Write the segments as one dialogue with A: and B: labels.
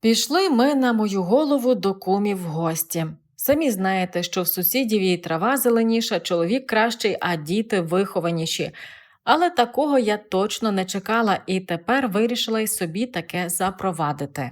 A: Пішли ми на мою голову до кумів в гості. Самі знаєте, що в сусідів і трава зеленіша, чоловік кращий, а діти вихованіші. Але такого я точно не чекала і тепер вирішила й собі таке запровадити.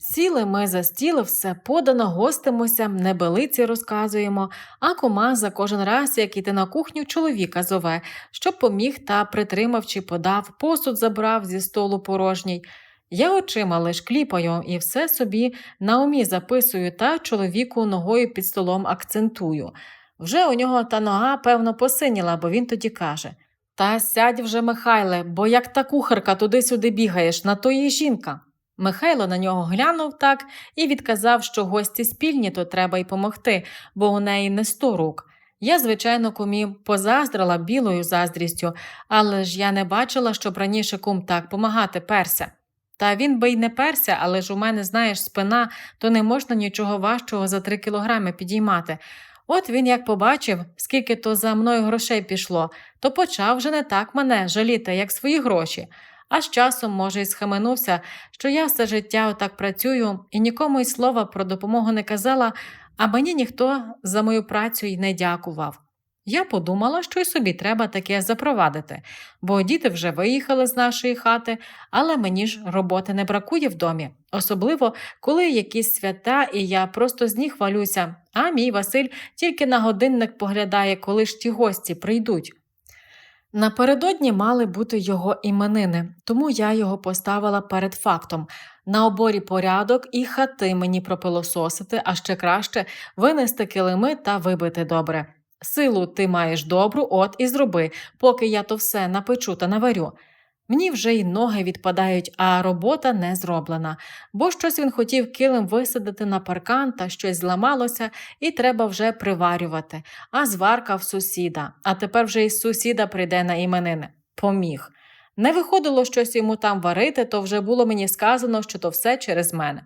A: Сіли ми за стіл, все подано, гостимося, небелиці розказуємо, а кума за кожен раз, як іти на кухню, чоловіка зове, щоб поміг та притримав чи подав, посуд забрав зі столу порожній. Я очима лиш кліпаю і все собі на умі записую та чоловіку ногою під столом акцентую. Вже у нього та нога, певно, посиніла, бо він тоді каже Та сядь вже, Михайле, бо як та кухарка туди-сюди бігаєш, на то є жінка. Михайло на нього глянув так і відказав, що гості спільні, то треба й помогти, бо у неї не сто рук. Я, звичайно, кумі позаздрила білою заздрістю, але ж я не бачила, щоб раніше кум так помагати перся. Та він би й не перся, але ж у мене, знаєш, спина, то не можна нічого важчого за три кілограми підіймати. От він як побачив, скільки то за мною грошей пішло, то почав вже не так мене жаліти, як свої гроші. А з часом, може, й схаменувся, що я все життя отак працюю і нікому й слова про допомогу не казала, а мені ніхто за мою працю й не дякував. Я подумала, що й собі треба таке запровадити, бо діти вже виїхали з нашої хати, але мені ж роботи не бракує в домі, особливо коли якісь свята, і я просто з них хвалюся, а мій Василь тільки на годинник поглядає, коли ж ті гості прийдуть. Напередодні мали бути його іменини, тому я його поставила перед фактом. На оборі порядок і хати мені пропилососити, а ще краще винести килими та вибити добре. Силу ти маєш добру, от і зроби, поки я то все напечу та наварю. Мені вже й ноги відпадають, а робота не зроблена, бо щось він хотів килим висадити на паркан та щось зламалося, і треба вже приварювати, а зварка в сусіда, а тепер вже із сусіда прийде на іменини. Поміг. Не виходило щось йому там варити, то вже було мені сказано, що то все через мене.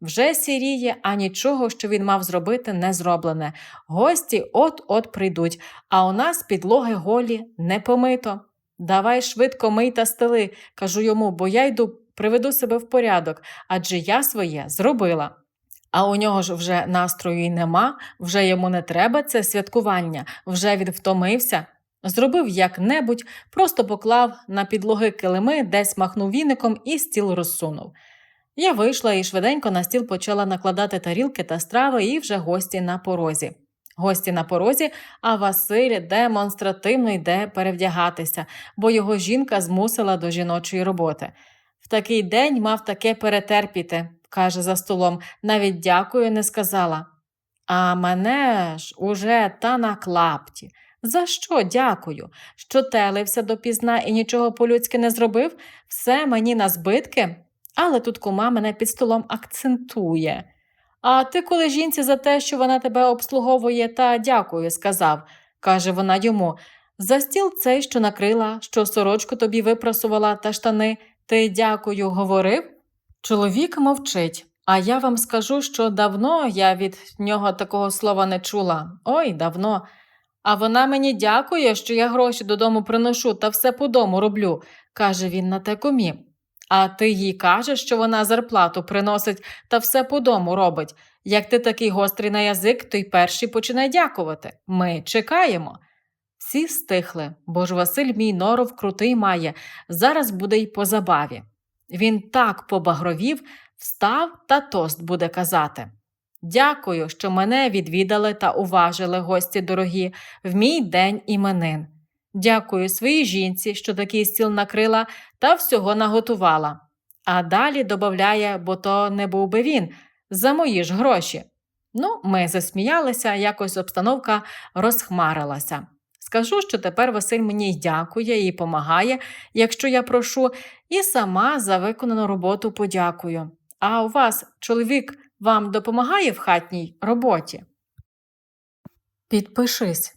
A: Вже сіріє, а нічого, що він мав зробити, не зроблене. Гості от-от прийдуть, а у нас підлоги голі не помито. Давай швидко мий та стели, кажу йому, бо я йду, приведу себе в порядок, адже я своє зробила. А у нього ж вже настрою й нема, вже йому не треба це святкування, вже він втомився. Зробив як-небудь, просто поклав на підлоги килими, десь махнув віником і стіл розсунув. Я вийшла і швиденько на стіл почала накладати тарілки та страви, і вже гості на порозі. Гості на порозі, а Василь демонстративно йде перевдягатися, бо його жінка змусила до жіночої роботи. В такий день мав таке перетерпіти, каже за столом, навіть дякую не сказала. А мене ж уже та на клапті. За що дякую? Що телився допізна і нічого по-людськи не зробив? Все мені на збитки? Але тут кума мене під столом акцентує. А ти коли жінці за те, що вона тебе обслуговує, та дякую, сказав, каже вона йому. За стіл цей, що накрила, що сорочку тобі випросувала та штани, ти дякую, говорив? Чоловік мовчить, а я вам скажу, що давно я від нього такого слова не чула. Ой, давно. А вона мені дякує, що я гроші додому приношу та все по дому роблю, каже він на те кумі. А ти їй кажеш, що вона зарплату приносить та все по дому робить. Як ти такий гострий на язик, то й перший починай дякувати. Ми чекаємо. Всі стихли, бо ж Василь мій норов крутий має, зараз буде й по забаві. Він так побагровів, встав та тост буде казати. Дякую, що мене відвідали та уважили гості дорогі в мій день іменин. Дякую своїй жінці, що такий стіл накрила та всього наготувала. А далі додає, бо то не був би він, за мої ж гроші. Ну, ми засміялися, якось обстановка розхмарилася. Скажу, що тепер Василь мені дякує і помагає, якщо я прошу, і сама за виконану роботу подякую. А у вас чоловік вам допомагає в хатній роботі? Підпишись,